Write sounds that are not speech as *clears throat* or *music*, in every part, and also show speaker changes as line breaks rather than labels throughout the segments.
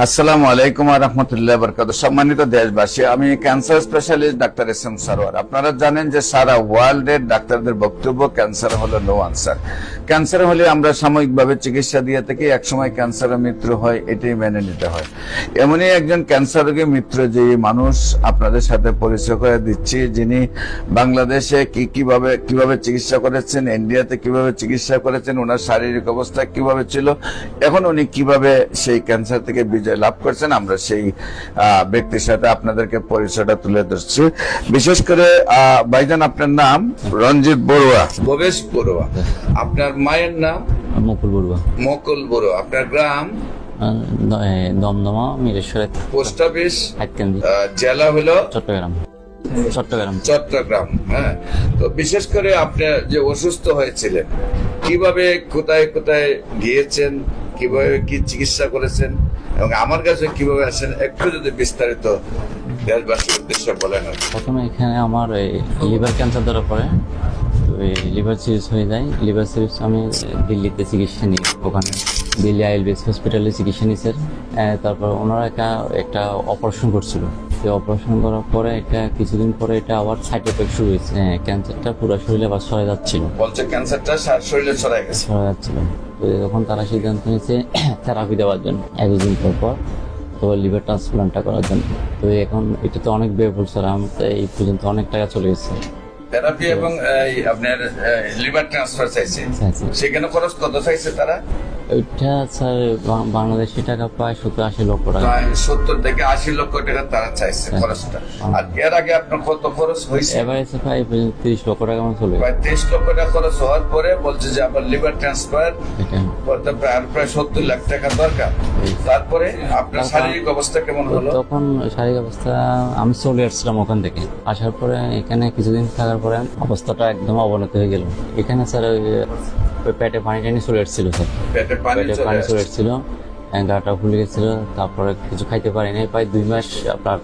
আসসালামু আলাইকুম রহমতুল্লাহ বরকাত সম্মানিত দেশবাসী, আমি cancer specialist doctor S M Sarwar আপনারা জানেন যে সারা ওয়ার্ল্ডের ডাক্তারদের বক্তব্য ক্যান্সার হলো নো আনসার ক্যান্সার হলে আমরা সাময়িকভাবে চিকিৎসা দিয়ে থাকি, একসময় ক্যান্সারের মৃত্যু হয়, এটাই মেনে নিতে হয়। এমনই একজন ক্যান্সার রোগী মিত্র যে মানুষ আপনাদের সাথে পরিচয় করে দিচ্ছি, যিনি বাংলাদেশে কি কীভাবে কীভাবে চিকিৎসা করেছেন, ইন্ডিয়াতে কীভাবে চিকিৎসা করেছেন, ওনার শারীরিক অবস্থা কীভাবে ছিল, এখন উনি কীভাবে সেই ক্যান্সার থেকে বিজয় লাভ করছেন আমরা সেই ব্যক্তির সাথে আপনাদেরকে পরিচয়টা তুলে ধরছি। বিশেষ করে ভাইজান আপনার নাম? রঞ্জিত বড়ুয়া। ভবেশ বড়ুয়া। আপনার মায়ের নাম?
মুকুল বড়ুয়া।
মকল বড়ুয়া। আপনার গ্রাম?
দমদমা মিরেশ্বরের
পোস্ট অফিস? জেলা হলো?
চট্টগ্রাম। চট্টগ্রাম।
চট্টগ্রাম হ্যাঁ। তো বিশেষ করে আপনি যে অসুস্থ হয়েছিলেন কীভাবে কোথায় কোথায় গিয়েছেন? কীভাবে কি চিকিৎসা করেছেন এবং আমার কাছে কীভাবে আছেন একটু যদি বিস্তারিত দেশবাসীর উদ্দেশ্যে বলেন
প্রথমে এখানে আমার লিভার ক্যান্সার ধরা পড়ে। তো লিভার সিরিজ হয়ে যায়। লিভার সিরিজ আমি দিল্লিতে চিকিৎসা নিই। ওখানে দিল্লি আইএলবিএস হসপিটালে চিকিৎসা নিই স্যার। তারপর ওনারা একটা একটা অপারেশন করছিল। সেই অপারেশন করার পরে এটা কিছুদিন পরে এটা আবার সাইড এফেক্ট শুরু হয়েছে। হ্যাঁ, ক্যান্সারটা পুরো শরীরে আবার সরে যাচ্ছিল।
বলছে ক্যান্সারটা শরীরে ছড়াই গেছে।
করা যাচ্ছিল। তো তখন তারা সিদ্ধান্ত নিয়েছে *clears throat* থেরাপি দেওয়ার জন্য এতদিন পর পর তো লিভার ট্রান্সপ্লান্টটা করার জন্য। তো এখন এটা তো অনেক ব্যয়বহুল স্যার আমার তো এই পর্যন্ত অনেক টাকা চলে গেছে
থেরাপি এবং এই, আপনার লিভার ট্রান্সফার চাইছে। সেখানে খরচ কত চাইছে তারা?
ওইটা স্যার বাংলাদেশি টাকা প্রায় সত্তর আশি লক্ষ টাকা।
সত্তর থেকে আশি লক্ষ টাকা তারা চাইছে খরচটা। আর এর আগে আপনার কত খরচ হয়েছে?
এসে প্রায় তিরিশ লক্ষ টাকা আমার চলে
প্রায় তেইশ লক্ষ টাকা খরচ হওয়ার পরে বলছে যে আমার লিভার ট্রান্সফার করতে প্রায় প্রায় সত্তর লাখ টাকা দরকার। তারপরে আপনার শারীরিক অবস্থা কেমন হলো?
তখন শারীরিক অবস্থা আমি চলে আসছিলাম ওখান থেকে। আসার পরে এখানে কিছুদিন থাকার পরে অবস্থাটা একদম অবনতি হয়ে গেল। এখানে স্যার ওই পেটে পানি টানি চলে আসছিল স্যার।
পেটে পানি
পেটে পানি চলে। এসেছিল গাটা ফুলে গেছিল তারপরে কিছু খাইতে পারিনি প্রায় দুই মাস আপনার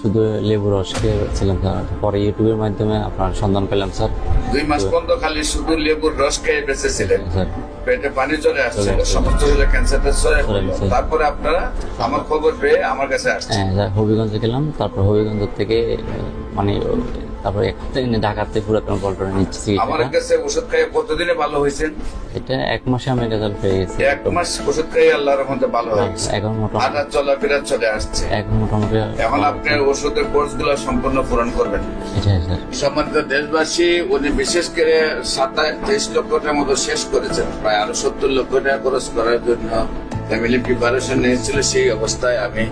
শুধু লেবু রস খেয়েছিলাম স্যার। পরে ইউটিউবের মাধ্যমে আপনার সন্ধান পেলাম স্যার।
দুই মাস পর্যন্ত খালি শুধু লেবুর রস খেয়ে বেঁচেছিলেন।
স্যার।
পেটে পানি চলে আসছিল সমস্ত হলে ক্যান্সারটা চলে তারপরে আপনারা আমার খবর পেয়ে আমার কাছে আসছে
হ্যাঁ স্যার হবিগঞ্জে গেলাম তারপর হবিগঞ্জ থেকে মানে তারপর পুরাতন নিচ্ছি।
আমার কাছে ওষুধ খাইয়ে কতদিনে ভালো হয়েছেন
এটা এক মাসে আমি রেজাল্ট পেয়ে গেছি।
এক মাস ওষুধ খাইয়ে আল্লাহর রহমতে ভালো হয়ে গেছে
এখন মোটামুটি
চলাফেরা চলে আসছে।
এখন মোটামুটি
এখন আপনি ওষুধের কোর্সগুলো সম্পূর্ণ পূরণ করবেন। সম্মানিত দেশবাসী উনি বিশেষ করে সাতাশ তেইশ লক্ষ টাকার মতো শেষ করেছেন। প্রায় আরও সত্তর লক্ষ টাকা খরচ করার জন্য ফ্যামিলি প্রিপারেশন নিয়েছিল সেই অবস্থায় আমি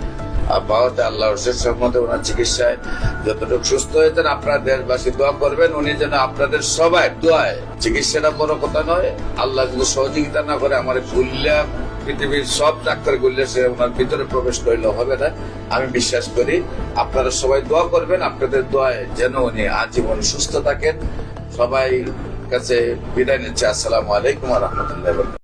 আল্লাহ শেষ মতে ওনার চিকিৎসায় যতটুকু সুস্থ হয়েছেন, আপনারা দেশবাসী দোয়া করবেন, উনি যেন আপনাদের সবাই দোয়ায় চিকিৎসাটা বড় কথা নয়, আল্লাহ যদি সহযোগিতা না করে আমার গুল্লা, পৃথিবীর সব ডাক্তার গুল্লে সে ওনার ভিতরে প্রবেশ করলে হবে না। আমি বিশ্বাস করি আপনারা সবাই দোয়া করবেন, আপনাদের দোয়ায় যেন উনি আজীবন সুস্থ থাকেন। সবাই কাছে বিদায় নিচ্ছে, আসসালামু আলাইকুম রহমতুল্লাহ